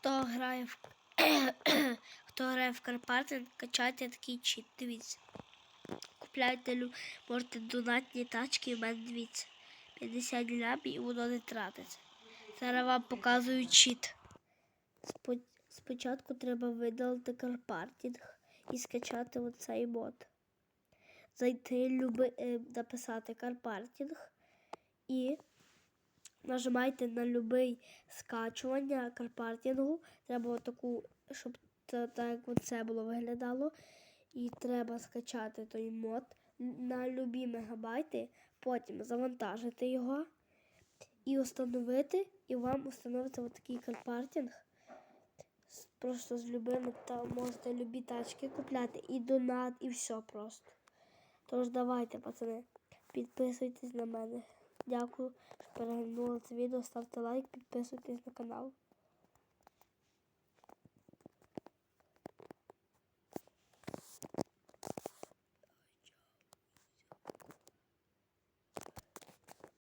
Хто грає в хто грає в Карпати, качайте такий чіт. Дивіться. Купляйте, можете донатні тачки, в мене дивіться. 50 лямів і воно не тратиться. Зараз вам показую чіт. Спочатку треба видалити карпартінг і скачати оцей мод. Зайти, люби, е, написати карпартінг і нажимайте на будь-який скачування карпартінгу. Треба таку, щоб так це було виглядало. І треба скачати той мод на любі мегабайти, потім завантажити його і установити, і вам установиться отакий карпартінг. Просто з любими там можете любі тачки купляти і донат, і все просто. Тож давайте, пацани, підписуйтесь на мене. Дякую, що переглянули це відео. Ставте лайк, підписуйтесь на канал.